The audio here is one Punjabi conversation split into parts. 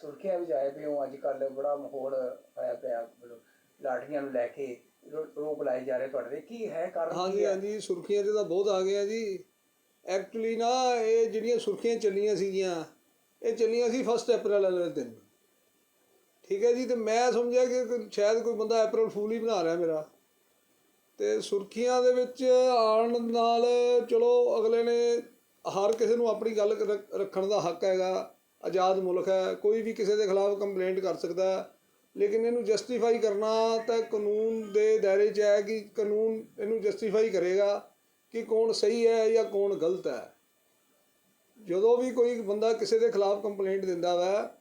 ਸੁਰਖੀਆਂ ਵਿੱਚ ਆਏ ਪਏ ਹੋ ਅੱਜ ਕੱਲ ਬੜਾ ਮਾਹੌਲ ਹੋਇਆ ਪਿਆ ਲਾਠੀਆਂ ਨੂੰ ਲੈ ਕੇ ਰੋਕ ਲਾਏ ਜਾ ਰਹੇ ਤੁਹਾਡੇ ਤੇ। ਕੀ ਹੈ ਕਾਰਨ? ਹਾਂਜੀ ਹਾਂਜੀ ਸੁਰਖੀਆਂ 'ਚ ਤਾਂ ਬਹੁਤ ਆ ਗਿਆ ਜੀ। ਐਕਚੁਅਲੀ ਨਾ ਇਹ ਜਿਹੜੀਆਂ ਸੁਰਖੀਆਂ ਚੱਲੀਆਂ ਸੀਗੀਆਂ ਇਹ ਚੱਲੀਆਂ ਸੀ 1 ਅਪ੍ਰੈਲ ਵਾਲੇ ਦਿਨ। ਠੀਕ ਹੈ ਜੀ ਤੇ ਮੈਂ ਸਮਝਿਆ ਕਿ ਸ਼ਾਇਦ ਕੋਈ ਬੰਦਾ ਅਪ੍ਰੈਲ ਫੂਲ ਹੀ ਬਣਾ ਰਿਹਾ ਮੇਰਾ। ਤੇ ਸੁਰਖੀਆਂ ਦੇ ਵਿੱਚ ਆਉਣ ਨਾਲ ਚਲੋ ਅਗਲੇ ਨੇ ਹਰ ਕਿਸੇ ਨੂੰ ਆਪਣੀ ਗੱਲ ਰੱਖ- ਰੱਖਣ ਦਾ ਹੱਕ ਹੈਗਾ। ਆਜ਼ਾਦ ਮੁਲਕ ਹੈ, ਕੋਈ ਵੀ ਕਿਸੇ ਦੇ ਖਿਲਾਫ ਕੰਪਲੇਂਟ ਕਰ ਸਕਦਾ ਹੈ। ਲੇਕਿਨ ਇਹਨੂੰ ਜਸਟੀਫਾਈ ਕਰਨਾ ਤਾਂ ਕਾਨੂੰਨ ਦੇ ਦਾਇਰੇ 'ਚ ਹੈ ਕਿ ਕਾਨੂੰਨ ਇਹਨੂੰ ਜਸਟੀਫਾਈ ਕਰੇਗਾ ਕਿ ਕੌਣ ਸਹੀ ਹੈ ਜਾਂ ਕੌਣ ਗਲਤ ਹੈ। ਜਦੋਂ ਵੀ ਕੋਈ ਬੰਦਾ ਕਿਸੇ ਦੇ ਖਿਲਾਫ ਕੰਪਲੇਂਟ ਦਿੰਦਾ ਵਾ,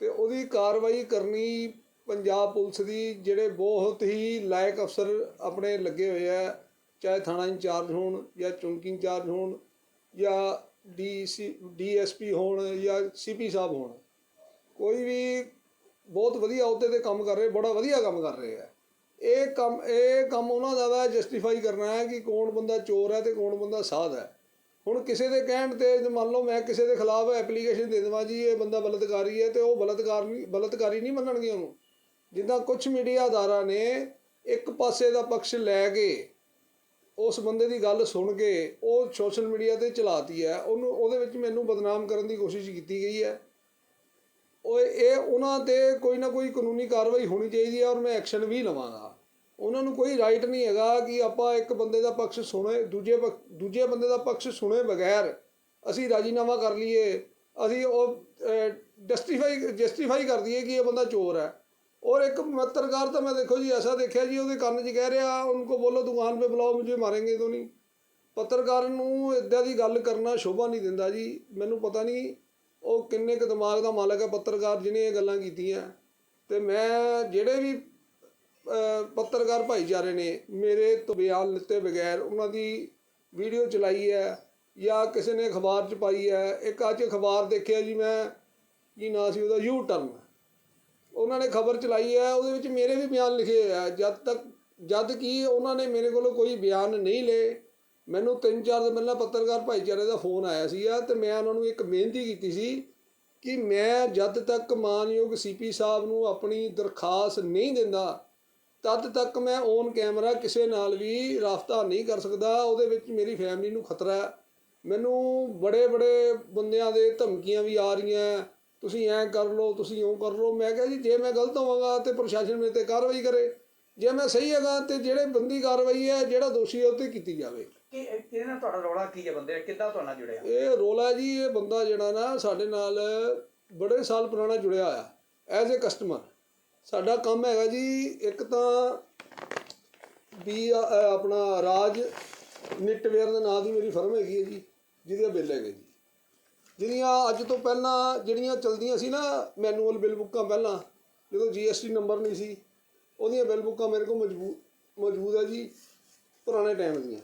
ਤੇ ਉਹਦੀ ਕਾਰਵਾਈ ਕਰਨੀ ਪੰਜਾਬ ਪੁਲਿਸ ਦੀ ਜਿਹੜੇ ਬਹੁਤ ਹੀ ਲਾਇਕ ਅਫਸਰ ਆਪਣੇ ਲੱਗੇ ਹੋਏ ਆ ਚਾਹੇ ਥਾਣਾ ਇੰਚਾਰਜ ਹੋਣ ਜਾਂ ਚੌਂਕੀ ਇੰਚਾਰਜ ਹੋਣ ਜਾਂ ਡੀਸੀ ਡੀਐਸਪੀ ਹੋਣ ਜਾਂ ਸੀਪੀ ਸਾਹਿਬ ਹੋਣ। ਕੋਈ ਵੀ ਬਹੁਤ ਵਧੀਆ ਅਹੁਦੇ ਤੇ ਕੰਮ ਕਰ ਰਹੇ, ਬੜਾ ਵਧੀਆ ਕੰਮ ਕਰ ਰਹੇ ਆ। ਇਹ ਕੰਮ ਇਹ ਕੰਮ ਉਹਨਾਂ ਦਾ ਵਾ ਜਸਟੀਫਾਈ ਕਰਨਾ ਹੈ ਕਿ ਕੌਣ ਬੰਦਾ ਚੋਰ ਹੈ ਤੇ ਕੌਣ ਬੰਦਾ ਸਾਧ ਹੈ। ਹੁਣ ਕਿਸੇ ਦੇ ਕਹਿਣ ਤੇ ਮੰਨ ਲਓ ਮੈਂ ਕਿਸੇ ਦੇ ਖਿਲਾਫ ਐਪਲੀਕੇਸ਼ਨ ਦੇ ਦੇਵਾਂ ਜੀ, ਇਹ ਬੰਦਾ ਬਲਤਕਾਰੀ ਹੈ ਤੇ ਉਹ ਬਲਤਕਾਰ ਨਹੀਂ, ਬਲਤਕਾਰੀ ਨਹੀਂ ਮੰਨਣਗੇ ਉਹਨੂੰ। ਜਿੱਦਾਂ ਕੁਝ ਮੀਡੀਆ ਅਦਾਰਾ ਨੇ ਇੱਕ ਪਾਸੇ ਦਾ ਪਕਸ਼ ਲੈ ਕੇ ਉਸ ਬੰਦੇ ਦੀ ਗੱਲ ਸੁਣ ਕੇ ਉਹ ਸੋਸ਼ਲ ਮੀਡੀਆ ਤੇ ਚਲਾਤੀ ਹੈ, ਉਹਨੂੰ, ਉਹਦੇ ਵਿੱਚ ਮੈਨੂੰ ਬਦਨਾਮ ਕਰਨ ਦੀ ਕੋਸ਼ਿਸ਼ ਕੀਤੀ ਗਈ ਹੈ। ਉਹ ਇਹ ਉਹਨਾਂ ਤੇ ਕੋਈ ਨਾ ਕੋਈ ਕਾਨੂੰਨੀ ਕਾਰਵਾਈ ਹੋਣੀ ਚਾਹੀਦੀ ਹੈ ਔਰ ਮੈਂ ਐਕਸ਼ਨ ਵੀ ਲਵਾਂਗਾ। ਉਹਨਾਂ ਨੂੰ ਕੋਈ ਰਾਈਟ ਨਹੀਂ ਹੈਗਾ ਕਿ ਆਪਾਂ ਇੱਕ ਬੰਦੇ ਦਾ ਪਕਸ਼ ਸੁਣੇ, ਦੂਜੇ ਪਕ- ਦੂਜੇ ਬੰਦੇ ਦਾ ਪਕਸ਼ ਸੁਣੇ ਬਗੈਰ ਅਸੀਂ ਰਾਜੀਨਾਮਾ ਕਰ ਲਈਏ, ਅਸੀਂ ਉਹ ਜਸਟੀਫਾਈ ਜਸਟੀਫਾਈ ਕਰ ਦਈਏ ਕਿ ਇਹ ਬੰਦਾ ਚੋਰ ਹੈ। ਔਰ ਇੱਕ पत्रकार ਤਾਂ ਮੈਂ ਦੇਖੋ ਜੀ ਐਸਾ ਦੇਖਿਆ ਜੀ, ਉਹਦੇ ਕੰਨ 'ਚ ਕਹਿ ਰਿਹਾ, ਉਹਨੂੰ ਉਨਕੋ ਬੋਲੋ ਦੁਕਾਨ 'ਤੇ ਬੁਲਾਓ ਮੈਨੂੰ ਮਾਰਾਂਗੇ ਤੋਂ ਨਹੀਂ? ਪੱਤਰਕਾਰ ਨੂੰ ਇਦਾਂ ਦੀ ਗੱਲ ਕਰਨਾ ਸ਼ੋਭਾ ਨਹੀਂ ਦਿੰਦਾ ਜੀ। ਮੈਨੂੰ ਪਤਾ ਨਹੀਂ ਉਹ ਕਿੰਨੇ ਕੁ ਦਿਮਾਗ ਦਾ ਮਾਲਕ ਹੈ, ਪੱਤਰਕਾਰ ਜਿਹਨੇ ਇਹ ਗੱਲਾਂ ਕੀਤੀਆਂ। ਤੇ ਮੈਂ ਜਿਹੜੇ ਵੀ ਪੱਤਰਕਾਰ ਭਾਈਚਾਰੇ ਨੇ, ਮੇਰੇ ਤੋਂ ਬਿਆਨ ਲਿੱਤੇ ਬਗੈਰ ਉਹਨਾਂ ਦੀ ਵੀਡੀਓ ਚਲਾਈ ਹੈ ਜਾਂ ਕਿਸੇ ਨੇ ਅਖਬਾਰ 'ਚ ਪਾਈ ਹੈ। ਇੱਕ ਅੱਜ ਅਖਬਾਰ ਦੇਖਿਆ ਜੀ ਮੈਂ, ਕੀ ਨਾਂ ਸੀ ਉਹਦਾ? ਯੂ ਟਰਨ ਉਹਨਾਂ ਨੇ ਖਬਰ ਚਲਾਈ ਹੈ, ਉਹਦੇ ਵਿੱਚ ਮੇਰੇ ਵੀ ਬਿਆਨ ਲਿਖੇ ਹੋਏ ਆ। ਜਦ ਤੱਕ, ਜਦ ਕਿ ਉਹਨਾਂ ਨੇ ਮੇਰੇ ਕੋਲੋਂ ਕੋਈ ਬਿਆਨ ਨਹੀਂ ਲਏ। ਮੈਨੂੰ ਤਿੰਨ ਚਾਰ ਦਿਨ ਪਹਿਲਾਂ ਪੱਤਰਕਾਰ ਭਾਈਚਾਰੇ ਦਾ ਫੋਨ ਆਇਆ ਸੀਗਾ ਤੇ ਮੈਂ ਉਹਨਾਂ ਨੂੰ ਇੱਕ ਬੇਨਤੀ ਕੀਤੀ ਸੀ ਕਿ ਮੈਂ ਜਦ ਤੱਕ ਮਾਨਯੋਗ ਸੀਪੀ ਸਾਹਿਬ ਨੂੰ ਆਪਣੀ ਦਰਖਾਸਤ ਨਹੀਂ ਦਿੰਦਾ, ਤਦ ਤੱਕ ਮੈਂ ਔਨ ਕੈਮਰਾ ਕਿਸੇ ਨਾਲ ਵੀ ਰਾਫਤਾ ਨਹੀਂ ਕਰ ਸਕਦਾ। ਉਹਦੇ ਵਿੱਚ ਮੇਰੀ ਫੈਮਿਲੀ ਨੂੰ ਖਤਰਾ ਹੈ। ਮੈਨੂੰ ਬੜੇ ਬੜੇ ਬੰਦਿਆਂ ਦੇ ਧਮਕੀਆਂ ਵੀ ਆ ਰਹੀਆਂ। ਤੁਸੀਂ ਐਂ ਕਰ ਲਓ ਤੁਸੀਂ ਉਹ ਕਰ ਲਓ। ਮੈਂ ਕਿਹਾ ਜੀ ਜੇ ਮੈਂ ਗਲਤ ਹੋਵਾਂਗਾ ਤੇ ਪ੍ਰਸ਼ਾਸਨ ਮੇਰੇ ਤੇ ਕਾਰਵਾਈ ਕਰੇ। ਜੇ ਮੈਂ ਸਹੀ ਹੈਗਾ ਤੇ ਜਿਹੜੇ ਬੰਦੀ ਕਾਰਵਾਈ ਹੈ ਜਿਹੜਾ ਦੋਸ਼ੀ ਹੈ ਉਹ ਤੇ ਕੀਤੀ ਜਾਵੇ। ਕਿ ਇਹਦੇ ਨਾਲ ਤੁਹਾਡਾ ਰੌਲਾ ਕੀ ਹੈ ਬੰਦੇ ਕਿੱਦਾਂ ਤੁਹਾਡਾ ਜੁੜਿਆ? ਇਹ ਰੋਲਾ ਜੀ ਇਹ ਬੰਦਾ ਜਿਹੜਾ ਨਾ ਸਾਡੇ ਨਾਲ ਬੜੇ ਸਾਲ ਪੁਰਾਣਾ ਜੁੜਿਆ ਹੋਇਆ ਐਜ਼ ਅ ਕਸਟਮਰ ਸਾਡਾ ਕੰਮ ਹੈਗਾ ਜੀ ਇੱਕ ਤਾਂ ਵੀ ਆਪਣਾ ਰਾਜ ਨਿਟਵੇਅਰ ਦੇ ਨਾਂ ਦੀ ਮੇਰੀ ਫਰਮ ਹੈਗੀ ਹੈ ਜੀ ਜਿਹਦੇ ਬਿੱਲ ਹੈਗੇ ਜੀ। ਜਿਹੜੀਆਂ ਅੱਜ ਤੋਂ ਪਹਿਲਾਂ ਜਿਹੜੀਆਂ ਚਲਦੀਆਂ ਸੀ ਨਾ ਮੈਨੂਅਲ ਬਿੱਲ ਬੁੱਕਾਂ ਪਹਿਲਾਂ, ਜਦੋਂ ਜੀਐਸਟੀ ਨੰਬਰ ਨਹੀਂ ਸੀ, ਉਹਦੀਆਂ ਬਿੱਲ ਬੁੱਕਾਂ ਮੇਰੇ ਕੋਲ ਮੌਜੂਦ ਮੌਜੂਦ ਹੈ ਜੀ ਪੁਰਾਣੇ ਟਾਈਮ ਦੀਆਂ।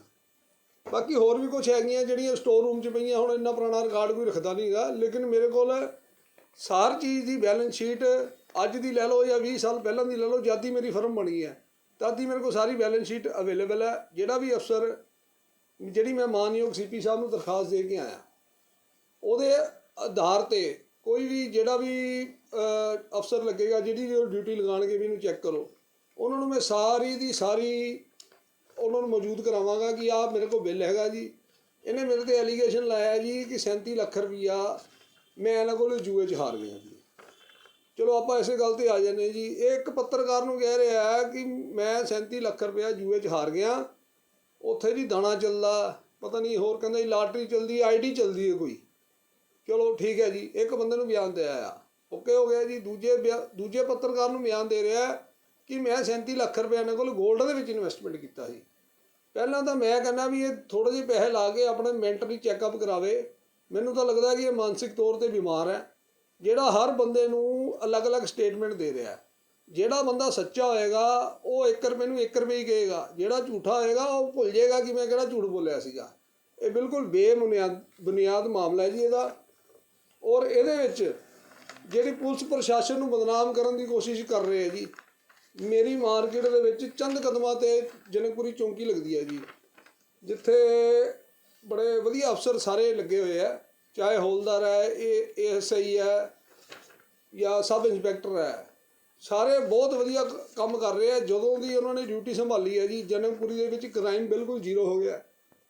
ਬਾਕੀ ਹੋਰ ਵੀ ਕੁਝ ਹੈਗੀਆਂ ਜਿਹੜੀਆਂ ਸਟੋਰ ਰੂਮ 'ਚ ਪਈਆਂ, ਹੁਣ ਇੰਨਾ ਪੁਰਾਣਾ ਰਿਕਾਰਡ ਕੋਈ ਰੱਖਦਾ ਨਹੀਂਗਾ ਲੇਕਿਨ ਮੇਰੇ ਕੋਲ ਸਾਰ ਚੀਜ਼ ਦੀ ਬੈਲੈਂਸ ਸ਼ੀਟ ਅੱਜ ਦੀ ਲੈ ਲਓ ਜਾਂ 20 ਸਾਲ ਪਹਿਲਾਂ ਦੀ ਲੈ ਲਓ, ਜਦ ਦੀ ਮੇਰੀ ਫਰਮ ਬਣੀ ਹੈ, ਤਦ ਦੀ ਮੇਰੇ ਕੋਲ ਸਾਰੀ ਬੈਲੈਂਸ ਸ਼ੀਟ ਅਵੇਲੇਬਲ ਹੈ, ਜਿਹੜਾ ਵੀ ਅਫਸਰ, ਜਿਹੜੀ ਮੈਂ ਮਾਨਯੋਗ ਸੀਪੀ ਸਾਹਿਬ ਨੂੰ ਦਰਖਾਸਤ ਦੇ ਕੇ ਆਇਆ। ਉਹਦੇ ਆਧਾਰ ਤੇ ਕੋਈ ਵੀ ਜਿਹੜਾ ਵੀ ਅਫਸਰ ਲੱਗੇਗਾ ਜਿਹੜੀ ਵੀ ਉਹ ਡਿਊਟੀ ਲਗਾਣਗੇ ਵੀ ਇਹਨੂੰ ਚੈੱਕ ਕਰੋ, ਉਹਨਾਂ ਨੂੰ ਮੈਂ ਸਾਰੀ ਦੀ ਸਾਰੀ ਉਹਨਾਂ ਨੂੰ ਮੌਜੂਦ ਕਰਾਵਾਂਗਾ ਕਿ ਆਹ ਮੇਰੇ ਕੋਲ ਬਿੱਲ ਹੈਗਾ ਜੀ। ਇਹਨੇ ਮੇਰੇ ਤੇ ਐਲੀਗੇਸ਼ਨ ਲਾਇਆ ਜੀ ਕਿ 37 ਲੱਖ ਰੁਪਈਆ ਮੈਂ ਇਹਨਾਂ ਕੋਲ ਜੂਏ 'ਚ ਹਾਰ ਗਿਆ ਜੀ। ਚਲੋ ਆਪਾਂ ਇਸੇ ਗੱਲ ਤੇ ਆ ਜਾਂਦੇ ਜੀ। ਇਹ ਇੱਕ ਪੱਤਰਕਾਰ ਨੂੰ ਕਹਿ ਰਿਹਾ ਹੈ ਕਿ ਮੈਂ 37 ਲੱਖ ਰੁਪਇਆ ਜੂਏ 'ਚ ਹਾਰ ਗਿਆ। ਉੱਥੇ ਜੀ ਦਾਣਾ ਚੱਲਦਾ, ਪਤਾ ਨਹੀਂ ਹੋਰ ਕਹਿੰਦਾ ਜੀ ਲਾਟਰੀ ਚੱਲਦੀ ਆਈਡੀ ਚੱਲਦੀ ਹੈ ਕੋਈ। ਚਲੋ ਠੀਕ ਹੈ ਜੀ, ਇੱਕ ਬੰਦੇ ਨੂੰ ਬਿਆਨ ਦੇ ਆਇਆ। ਓਕੇ, ਹੋ ਗਿਆ ਜੀ। ਦੂਜੇ ਬਿਆ- ਦੂਜੇ ਪੱਤਰਕਾਰ ਨੂੰ ਬਿਆਨ ਦੇ ਰਿਹਾ ਕਿ ਮੈਂ 37 ਲੱਖ ਰੁਪਏ ਇਹਨਾਂ ਕੋਲ 골ਡ ਦੇ ਵਿੱਚ ਇਨਵੈਸਟਮੈਂਟ ਕੀਤਾ ਸੀ। ਪਹਿਲਾਂ ਤਾਂ ਮੈਂ ਕਹਿੰਦਾ ਵੀ ਇਹ ਥੋੜੇ ਜਿਹੇ ਪੈਸੇ ਲਾ ਕੇ ਆਪਣੇ ਮੈਂਟਲੀ ਚੈੱਕਅਪ ਕਰਾਵੇ। ਮੈਨੂੰ ਤਾਂ ਲੱਗਦਾ ਕਿ ਇਹ ਮਾਨਸਿਕ ਤੌਰ ਤੇ ਬਿਮਾਰ ਹੈ। ਜਿਹੜਾ ਹਰ ਬੰਦੇ ਨੂੰ ਅਲੱਗ-ਅਲੱਗ ਸਟੇਟਮੈਂਟ ਦੇ ਰਿਹਾ ਹੈ। ਜਿਹੜਾ ਬੰਦਾ ਸੱਚਾ ਹੋਏਗਾ, ਉਹ 1 ਰੁਪਏ ਨੂੰ 1 ਰੁਪਏ ਹੀ ਕਹੇਗਾ। ਜਿਹੜਾ ਝੂਠਾ ਹੋਏਗਾ, ਉਹ ਭੁੱਲ ਜਾਏਗਾ ਕਿ ਮੈਂ ਕਿਹੜਾ ਝੂਠ ਬੋਲਿਆ ਸੀਗਾ। ਇਹ ਬਿਲਕੁਲ ਬੇਬੁਨਿਆਦ ਬੁਨਿਆਦ ਮਾਮਲਾ ਹੈ ਜੀ ਇਹਦਾ। ਔਰ ਇਹਦੇ ਵਿੱਚ ਜਿਹੜੀ ਪੁਲਿਸ ਪ੍ਰਸ਼ਾਸਨ ਨੂੰ ਬਦਨਾਮ ਕਰਨ ਦੀ ਕੋਸ਼ਿਸ਼ ਕਰ ਰਹੇ ਹੈ ਜੀ, ਮੇਰੀ ਮਾਰਕੀਟ ਦੇ ਵਿੱਚ ਚੰਦ ਕਦਮਾਂ ਤੇ ਜਨਕਪੁਰੀ ਚੌਂਕੀ ਲੱਗਦੀ ਹੈ ਜੀ। ਜਿੱਥੇ ਬੜੇ ਵਧੀਆ ਅਫਸਰ ਸਾਰੇ ਲੱਗੇ ਹੋਏ ਆ, ਚਾਹੇ ਹੌਲਦਾਰ ਹੈ ਇਹ ਏਐਸਆਈ ਹੈ ਜਾਂ ਸਬ ਇੰਸਪੈਕਟਰ ਹੈ ਸਾਰੇ ਬਹੁਤ ਵਧੀਆ ਕੰਮ ਕਰ ਰਹੇ ਆ, ਜਦੋਂ ਦੀ ਉਹਨਾਂ ਨੇ ਡਿਊਟੀ ਸੰਭਾਲੀ ਹੈ ਜੀ, ਜਨਕਪੁਰੀ ਦੇ ਵਿੱਚ ਕ੍ਰਾਈਮ ਬਿਲਕੁਲ ਜ਼ੀਰੋ ਹੋ ਗਿਆ।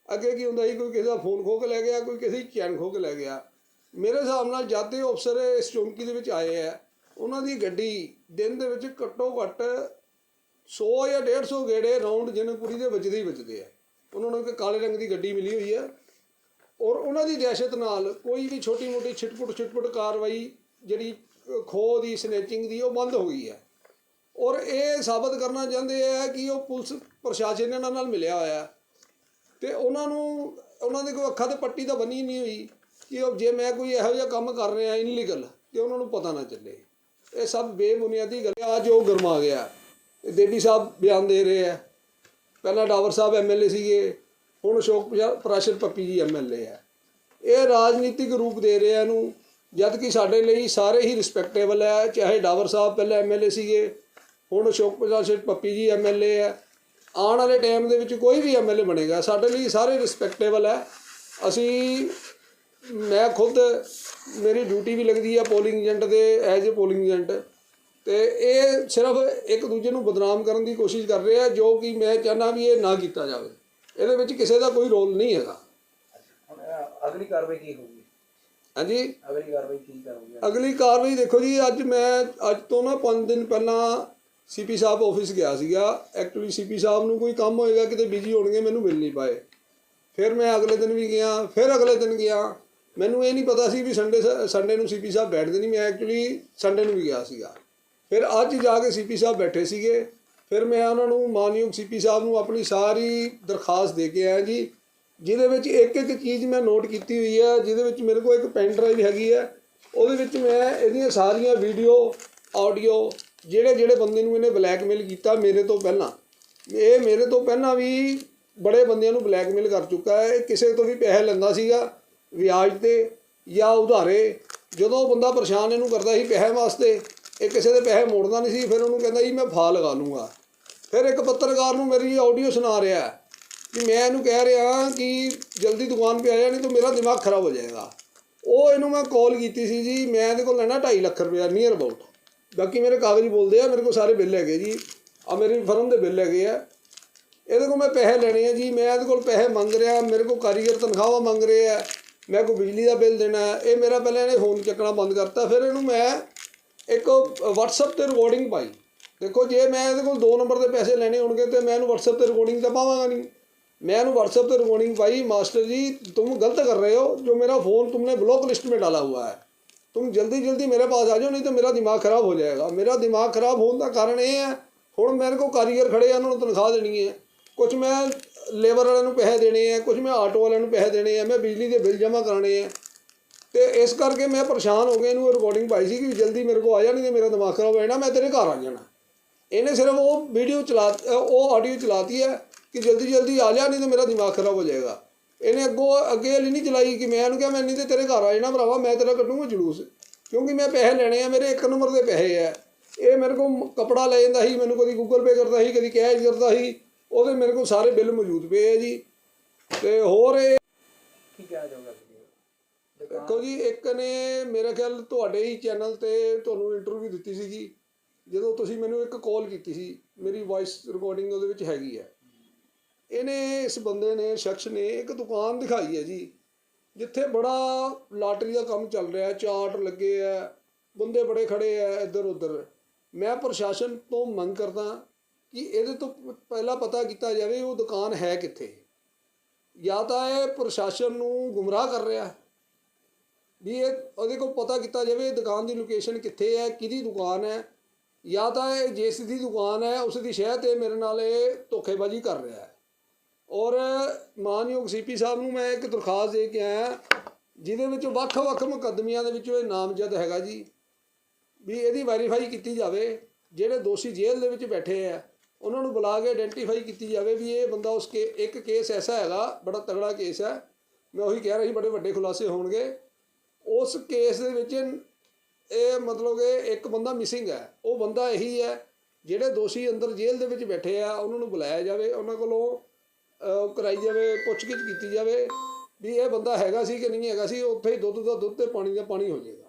ਅੱਗੇ ਕੀ ਹੁੰਦਾ ਸੀ, ਕੋਈ ਕਿਸੇ ਦਾ ਫੋਨ ਖੋ ਕੇ ਲੈ ਗਿਆ, ਕੋਈ ਕਿਸੇ ਦੀ ਚੈਨ ਖੋ ਕੇ ਲੈ ਗਿਆ। ਮੇਰੇ ਹਿਸਾਬ ਨਾਲ ਜਦ ਦੇ ਅਫਸਰ ਇਸ ਚੌਂਕੀ ਦੇ ਵਿੱਚ ਆਏ ਆ, ਉਹਨਾਂ ਦੀ ਗੱਡੀ ਦਿਨ ਦੇ ਵਿੱਚ ਘੱਟੋ ਘੱਟ 100 ਜਾਂ 150 ਗੇੜੇ ਰਾਉਂਡ ਜਨਕਪੁਰੀ ਦੇ ਵੱਜਦੇ ਹੀ ਵੱਜਦੇ ਆ। ਉਹਨਾਂ ਨੂੰ ਇੱਕ ਕਾਲੇ ਰੰਗ ਦੀ ਗੱਡੀ ਮਿਲੀ ਹੋਈ ਹੈ ਔਰ ਉਹਨਾਂ ਦੀ ਦਹਿਸ਼ਤ ਨਾਲ ਕੋਈ ਵੀ ਛੋਟੀ ਮੋਟੀ ਛਿਟਪੁਟ ਛਿਟਪੁਟ ਕਾਰਵਾਈ ਜਿਹੜੀ ਖੋਹ ਦੀ ਸਨੈਚਿੰਗ ਦੀ ਉਹ ਬੰਦ ਹੋ ਗਈ ਹੈ ਔਰ ਇਹ ਸਾਬਤ ਕਰਨਾ ਚਾਹੁੰਦੇ ਆ ਕਿ ਉਹ ਪੁਲਿਸ ਪ੍ਰਸ਼ਾਸਨ ਇਹਨਾਂ ਨਾਲ ਮਿਲਿਆ ਹੋਇਆ। ਹੈ ਤੇ ਉਹਨਾਂ ਨੂੰ, ਉਹਨਾਂ ਦੇ ਕੋਈ ਅੱਖਾਂ ਤੇ ਪੱਟੀ ਤਾਂ ਬੰਨੀ ਨਹੀਂ ਹੋਈ। ਕਿ ਉਹ ਜੇ ਮੈਂ ਕੋਈ ਇਹੋ ਜਿਹਾ ਕੰਮ ਕਰ ਰਿਹਾ ਇਨਲੀਗਲ ਤੇ ਉਹਨਾਂ ਨੂੰ ਪਤਾ ਨਾ ਚੱਲੇ। ਇਹ ਸਭ ਬੇਬੁਨਿਆਦੀ ਗੱਲਾਂ ਅੱਜ ਉਹ ਗਰਮਾ ਗਿਆ। ਤੇ ਦੇਵੀ ਸਾਹਿਬ ਬਿਆਨ ਦੇ ਰਹੇ ਆ। ਪਹਿਲਾਂ ਡਾਵਰ ਸਾਹਿਬ ਐਮਐਲਏ ਸੀਗੇ, ਹੁਣ ਅਸ਼ੋਕ ਪ੍ਰਸ਼ਾ- ਪ੍ਰਾਸ਼ਰ ਪੱਪੀ ਜੀ ਐਮਐਲਏ ਆ। ਇਹ ਰਾਜਨੀਤਿਕ ਰੂਪ ਦੇ ਰਿਹਾ ਇਹਨੂੰ, ਜਦ ਕਿ ਸਾਡੇ ਲਈ ਸਾਰੇ ਹੀ ਰਿਸਪੈਕਟੇਬਲ ਹੈ ਚਾਹੇ ਡਾਵਰ ਸਾਹਿਬ ਪਹਿਲਾਂ ਐਮਐਲਏ ਸੀਗੇ, ਹੁਣ ਅਸ਼ੋਕ ਪ੍ਰਾਸ਼ਰ ਪੱਪੀ ਜੀ ਐਮਐਲਏ ਹੈ ਆਉਣ ਵਾਲੇ ਟਾਈਮ ਦੇ ਵਿੱਚ ਕੋਈ ਵੀ ਐਮਐਲਏ ਬਣੇਗਾ, ਸਾਡੇ ਲਈ ਸਾਰੇ ਰਿਸਪੈਕਟੇਬਲ ਹੈ ਅਸੀਂ ਮੈਂ ਖੁਦ ਮੇਰੀ ਡਿਊਟੀ ਵੀ ਲੱਗਦੀ ਹੈ ਪੋਲਿੰਗ ਏਜੰਟ ਦੇ ਐਜ਼ ਅ ਪੋਲਿੰਗ ਏਜੰਟ। ਤੇ ਇਹ ਸਿਰਫ ਇੱਕ ਦੂਜੇ ਨੂੰ ਬਦਨਾਮ ਕਰਨ ਦੀ ਕੋਸ਼ਿਸ਼ ਕਰ ਰਹੇ ਆ ਜੋ ਕਿ ਮੈਂ ਚਾਹੁੰਦਾ ਵੀ ਇਹ ਨਾ ਕੀਤਾ ਜਾਵੇ। ਇਹਦੇ ਵਿੱਚ ਕਿਸੇ ਦਾ ਕੋਈ ਰੋਲ ਨਹੀਂ ਹੈਗਾ। ਅਗਲੀ ਕਾਰਵਾਈ ਕੀ ਹੋਊਗੀ? ਹਾਂਜੀ? ਅਗਲੀ ਕਾਰਵਾਈ ਕੀ ਕਰੋਗੇ? ਅਗਲੀ ਕਾਰਵਾਈ ਦੇਖੋ ਜੀ ਅੱਜ ਮੈਂ ਅੱਜ ਤੋਂ ਨਾ 5 ਦਿਨ ਪਹਿਲਾਂ ਸੀਪੀ ਸਾਹਿਬ ਆਫਿਸ ਗਿਆ ਸੀਗਾ। ਐਕਚੁਅਲੀ ਸੀਪੀ ਸਾਹਿਬ ਨੂੰ ਕੋਈ ਕੰਮ ਹੋਏਗਾ ਕਿਤੇ ਬਿਜ਼ੀ ਹੋਣਗੇ ਮੈਨੂੰ ਮਿਲ ਨਹੀਂ ਪਾਏ। ਫਿਰ ਮੈਂ ਅਗਲੇ ਦਿਨ ਵੀ ਗਿਆ ਫਿਰ ਅਗਲੇ ਦਿਨ ਗਿਆ। ਮੈਨੂੰ ਇਹ ਨਹੀਂ ਪਤਾ ਸੀ ਵੀ ਸੰਡੇ ਸੰਡੇ ਨੂੰ ਸੀਪੀ ਸਾਹਿਬ ਬੈਠਦੇ ਨਹੀਂ। ਮੈਂ ਐਕਚੁਅਲੀ ਸੰਡੇ ਨੂੰ ਵੀ ਗਿਆ ਸੀਗਾ। ਫਿਰ ਅੱਜ ਜਾ ਕੇ ਸੀਪੀ ਸਾਹਿਬ ਬੈਠੇ ਸੀਗੇ। ਫਿਰ ਮੈਂ ਉਹਨਾਂ ਨੂੰ ਮਾਨਯੋਗ ਸੀਪੀ ਸਾਹਿਬ ਨੂੰ ਆਪਣੀ ਸਾਰੀ ਦਰਖਾਸਤ ਦੇ ਕੇ ਆਇਆ ਜੀ। ਜਿਹਦੇ ਵਿੱਚ ਇੱਕ ਇੱਕ ਚੀਜ਼ ਮੈਂ ਨੋਟ ਕੀਤੀ ਹੋਈ ਹੈ, ਜਿਹਦੇ ਵਿੱਚ ਮੇਰੇ ਕੋਲ ਇੱਕ ਪੈਨ ਡਰਾਈਵ ਹੈਗੀ ਹੈ। ਉਹਦੇ ਵਿੱਚ ਮੈਂ ਇਹਦੀਆਂ ਸਾਰੀਆਂ ਵੀਡੀਓ ਆਡੀਓ ਜਿਹੜੇ ਜਿਹੜੇ ਬੰਦੇ ਨੂੰ ਇਹਨੇ ਬਲੈਕਮੇਲ ਕੀਤਾ ਮੇਰੇ ਤੋਂ ਪਹਿਲਾਂ। ਇਹ ਮੇਰੇ ਤੋਂ ਪਹਿਲਾਂ ਵੀ ਬੜੇ ਬੰਦਿਆਂ ਨੂੰ ਬਲੈਕਮੇਲ ਕਰ ਚੁੱਕਾ ਹੈ। ਇਹ ਕਿਸੇ ਤੋਂ ਵੀ ਪੈਸੇ ਲੈਂਦਾ ਸੀਗਾ। ਵਿਆਜ ਤੇ ਜਾਂ ਉਧਾਰੇ, ਜਦੋਂ ਬੰਦਾ ਪਰੇਸ਼ਾਨ ਇਹਨੂੰ ਕਰਦਾ ਸੀ ਪੈਸੇ ਵਾਸਤੇ, ਇਹ ਕਿਸੇ ਦੇ ਪੈਸੇ ਮੋੜਦਾ ਨਹੀਂ ਸੀ, ਫਿਰ ਉਹਨੂੰ ਕਹਿੰਦਾ ਜੀ ਮੈਂ ਫਾ ਲਗਾ ਲੂੰਗਾ। ਫਿਰ ਇੱਕ ਪੱਤਰਕਾਰ ਨੂੰ ਮੇਰੀ ਆਡੀਓ ਸੁਣਾ ਰਿਹਾ ਹੈ ਕਿ ਮੈਂ ਇਹਨੂੰ ਕਹਿ ਰਿਹਾ ਕਿ ਜਲਦੀ ਦੁਕਾਨ ਤੇ ਆ ਜਾ, ਨਹੀਂ ਤਾਂ ਮੇਰਾ ਦਿਮਾਗ ਖਰਾਬ ਹੋ ਜਾਏਗਾ। ਉਹ ਇਹਨੂੰ ਮੈਂ ਕਾਲ ਕੀਤੀ ਸੀ ਜੀ, ਮੈਂ ਇਹਦੇ ਕੋਲ ਲੈਣਾ 2.5 ਲੱਖ ਰੁਪਇਆ ਨੀਅਰ ਅਬਾਊਟ ਬਾਕੀ ਮੇਰੇ ਕਾਗਜ਼ ਬੋਲਦੇ ਆ, ਮੇਰੇ ਕੋਲ ਸਾਰੇ ਬਿੱਲ ਹੈਗੇ ਜੀ। ਆ ਮੇਰੀ ਫਰਮ ਦੇ ਬਿੱਲ ਹੈਗੇ ਆ। ਇਹਦੇ ਕੋਲ ਮੈਂ ਪੈਸੇ ਲੈਣੇ ਆ ਜੀ, ਮੈਂ ਇਹਦੇ ਕੋਲ ਪੈਸੇ ਮੰਗ ਰਿਹਾ, ਮੇਰੇ ਕੋਲ ਕਾਰੀਗਰ ਤਨਖਾਹਾਂ ਮੰਗ ਰਹੇ ਆ। ਮੈਂ ਕੋਈ ਬਿਜਲੀ ਦਾ ਬਿੱਲ ਦੇਣਾ ਹੈ। ਇਹ ਮੇਰਾ ਪਹਿਲਾਂ ਇਹਨੇ ਫੋਨ ਚੱਕਣਾ ਬੰਦ ਕਰਤਾ ਫਿਰ ਇਹਨੂੰ ਮੈਂ ਇੱਕ WhatsApp ਤੇ ਰਿਕਾਰਡਿੰਗ ਪਾਈ ਦੇਖੋ ਜੇ ਮੈਂ ਇਹਦੇ ਕੋਲ 2 ਨੰਬਰ ਦੇ ਪੈਸੇ ਲੈਣੇ ਹੋਣਗੇ ਤੇ ਮੈਂ ਇਹਨੂੰ WhatsApp ਤੇ ਰਿਕਾਰਡਿੰਗ ਤਾਂ ਪਾਵਾਂਗਾ ਨਹੀਂ मैं ਇਹਨੂੰ WhatsApp पे रिकॉर्डिंग पाई मास्टर जी तुम गलत कर रहे हो जो मेरा फ़ोन तुमने ब्लॉक लिस्ट में डाला हुआ है तुम जल्दी जल्दी मेरे पास आ जाओ नहीं तो मेरा दिमाग खराब हो जाएगा मेरा दिमाग खराब होने का कारण ਇਹ ਹੈ ਹੁਣ ਮੇਰੇ ਕੋਲ ਕਾਰੀਗਰ ਖੜੇ ਆ ਉਹਨਾਂ ਨੂੰ ਤਨਖਾਹ ਦੇਣੀ ਹੈ ਕੁਝ ਮੈਂ ਲੇਬਰ ਵਾਲਿਆਂ ਨੂੰ ਪੈਸੇ ਦੇਣੇ ਆ ਕੁਝ ਮੈਂ ਆਟੋ ਵਾਲਿਆਂ ਨੂੰ ਪੈਸੇ ਦੇਣੇ ਆ, ਮੈਂ ਬਿਜਲੀ ਦੇ ਬਿੱਲ ਜਮ੍ਹਾਂ ਕਰਾਣੇ ਆ। ਤੇ ਇਸ ਕਰਕੇ ਮੈਂ ਪਰੇਸ਼ਾਨ ਹੋ ਗਿਆ ਇਹਨੂੰ ਰਿਕਾਰਡਿੰਗ ਪਾਈ ਸੀ ਕਿ ਜਲਦੀ ਮੇਰੇ ਕੋਲ ਆ ਜਾਣੀ ਨਹੀਂ ਤੇ ਮੇਰਾ ਦਿਮਾਗ ਖਰਾਬ ਹੋ ਜਾਣਾ, ਮੈਂ ਤੇਰੇ ਘਰ ਆ ਜਾਣਾ। ਇਹਨੇ ਸਿਰਫ ਉਹ ਵੀਡੀਓ ਚਲਾ, ਉਹ ਆਡੀਓ ਚਲਾਤੀ ਹੈ ਕਿ ਜਲਦੀ ਜਲਦੀ ਆ ਜਾ, ਨਹੀਂ ਤਾਂ ਮੇਰਾ ਦਿਮਾਗ ਖਰਾਬ ਹੋ ਜਾਏਗਾ। ਇਹਨੇ ਅੱਗੋਂ ਅੱਗੇ ਵਾਲੀ ਨਹੀਂ ਚਲਾਈ ਕਿ ਮੈਂ ਇਹਨੂੰ ਕਿਹਾ, ਮੈਂ ਨਹੀਂ ਤੇ ਤੇਰੇ ਘਰ ਆ ਜਾਣਾ ਭਰਾਵਾ, ਮੈਂ ਤੇਰਾ ਕੱਢੂੰਗਾ ਜਲੂਸ। ਕਿਉਂਕਿ ਮੈਂ ਪੈਸੇ ਲੈਣੇ ਆ, ਮੇਰੇ ਇੱਕ ਨੰਬਰ ਦੇ ਪੈਸੇ ਆ। ਇਹ ਮੇਰੇ ਕੋਲ ਕਪੜਾ ਲੈ ਜਾਂਦਾ ਸੀ, ਮੈਨੂੰ ਕਦੀ ਗੂਗਲ ਪੇ ਕਰਦਾ ਸੀ, ਕਦੀ ਕੈਸ਼ ਕਰਦਾ ਸੀ। ਉਹਦੇ ਮੇਰੇ ਕੋਲ ਸਾਰੇ ਬਿੱਲ ਮੌਜੂਦ ਪਏ ਆ ਜੀ। ਤੇ ਹੋਰ ਇਹ ਕੀ ਕਹਿਣਾ ਚਾਹੋਗੇ ਦੇਖੋ ਜੀ ਇੱਕ ਨੇ ਮੇਰੇ ਖਿਆਲ ਤੁਹਾਡੇ ਹੀ ਚੈਨਲ ਤੇ ਤੁਹਾਨੂੰ ਇੰਟਰਵਿਊ ਦਿੱਤੀ ਸੀਗੀ। ਜਦੋਂ ਤੁਸੀਂ ਮੈਨੂੰ ਇੱਕ ਕਾਲ ਕੀਤੀ ਸੀ ਮੇਰੀ ਵਾਇਸ ਰਿਕਾਰਡਿੰਗ ਉਹਦੇ ਵਿੱਚ ਹੈਗੀ ਹੈ ਇਹਨੇ ਇਸ ਬੰਦੇ ਨੇ ਸ਼ਖਸ ਨੇ ਇੱਕ ਦੁਕਾਨ ਦਿਖਾਈ ਹੈ ਜੀ ਜਿੱਥੇ ਬੜਾ ਲਾਟਰੀ ਦਾ ਕੰਮ ਚੱਲ ਰਿਹਾ ਹੈ ਚਾਰਟ ਲੱਗੇ ਆ ਬੰਦੇ ਬੜੇ ਖੜੇ ਆ ਇੱਧਰ ਉੱਧਰ ਮੈਂ ਪ੍ਰਸ਼ਾਸਨ ਤੋਂ ਮੰਗ ਕਰਦਾ ਕਿ ਇਹਦੇ ਤੋਂ ਪਹਿਲਾਂ ਪਤਾ ਕੀਤਾ ਜਾਵੇ ਉਹ ਦੁਕਾਨ ਹੈ ਕਿੱਥੇ। ਜਾਂ ਤਾਂ ਇਹ ਪ੍ਰਸ਼ਾਸਨ ਨੂੰ ਗੁੰਮਰਾਹ ਕਰ ਰਿਹਾ। ਹੈ ਵੀ ਇਹ, ਉਹਦੇ ਕੋਲ ਪਤਾ ਕੀਤਾ ਜਾਵੇ ਦੁਕਾਨ ਦੀ ਲੋਕੇਸ਼ਨ ਕਿੱਥੇ ਹੈ, ਕਿਹਦੀ ਦੁਕਾਨ ਹੈ। ਜਾਂ ਤਾਂ ਇਹ ਜਿਸ ਦੀ ਦੁਕਾਨ ਹੈ, ਉਸ ਦੀ ਸ਼ਹਿ ਤੇ ਮੇਰੇ ਨਾਲ ਇਹ ਧੋਖੇਬਾਜ਼ੀ ਕਰ ਰਿਹਾ ਹੈ। ਔਰ ਮਾਨਯੋਗ ਸੀਪੀ ਸਾਹਿਬ ਨੂੰ ਮੈਂ ਇੱਕ ਦਰਖਾਸਤ ਦੇ ਕੇ ਆਇਆ, ਜਿਹਦੇ ਵਿੱਚ ਵੱਖ-ਵੱਖ ਮੁਕੱਦਮਿਆਂ ਦੇ ਵਿੱਚੋਂ ਇਹ ਨਾਮਜ਼ਦ ਹੈਗਾ ਜੀ। ਵੀ ਇਹਦੀ ਵੈਰੀਫਾਈ ਕੀਤੀ ਜਾਵੇ, ਜਿਹੜੇ ਦੋਸ਼ੀ ਜੇਲ੍ਹ ਦੇ ਵਿੱਚ ਬੈਠੇ ਆ। ਉਹਨਾਂ ਨੂੰ ਬੁਲਾ ਕੇ ਆਇਡੈਂਟੀਫਾਈ ਕੀਤੀ ਜਾਵੇ ਵੀ ਇਹ ਬੰਦਾ ਉਸ ਕੇ, ਇੱਕ ਕੇਸ ਐਸਾ ਹੈਗਾ, ਬੜਾ ਤਗੜਾ ਕੇਸ ਹੈ। ਮੈਂ ਉਹੀ ਕਹਿ ਰਿਹਾ ਸੀ, ਬੜੇ ਵੱਡੇ ਖੁਲਾਸੇ ਹੋਣਗੇ। ਉਸ ਕੇਸ ਦੇ ਵਿੱਚ ਇਹ ਮਤਲਬ ਕਿ ਇੱਕ ਬੰਦਾ ਮਿਸਿੰਗ ਹੈ। ਉਹ ਬੰਦਾ ਇਹੀ ਹੈ, ਜਿਹੜੇ ਦੋਸ਼ੀ ਅੰਦਰ ਜੇਲ੍ਹ ਦੇ ਵਿੱਚ ਬੈਠੇ ਆ, ਉਹਨਾਂ ਨੂੰ ਬੁਲਾਇਆ ਜਾਵੇ, ਉਹਨਾਂ ਕੋਲੋਂ ਕਰਾਈ ਜਾਵੇ, ਪੁੱਛਗਿੱਛ ਕੀਤੀ ਜਾਵੇ ਵੀ ਇਹ ਬੰਦਾ ਹੈਗਾ ਸੀ ਕਿ ਨਹੀਂ ਹੈਗਾ ਸੀ ਉੱਥੇ ਹੀ ਦੁੱਧ ਦਾ ਦੁੱਧ ਤੇ ਪਾਣੀ ਦਾ ਪਾਣੀ ਹੋ ਜਾਏਗਾ।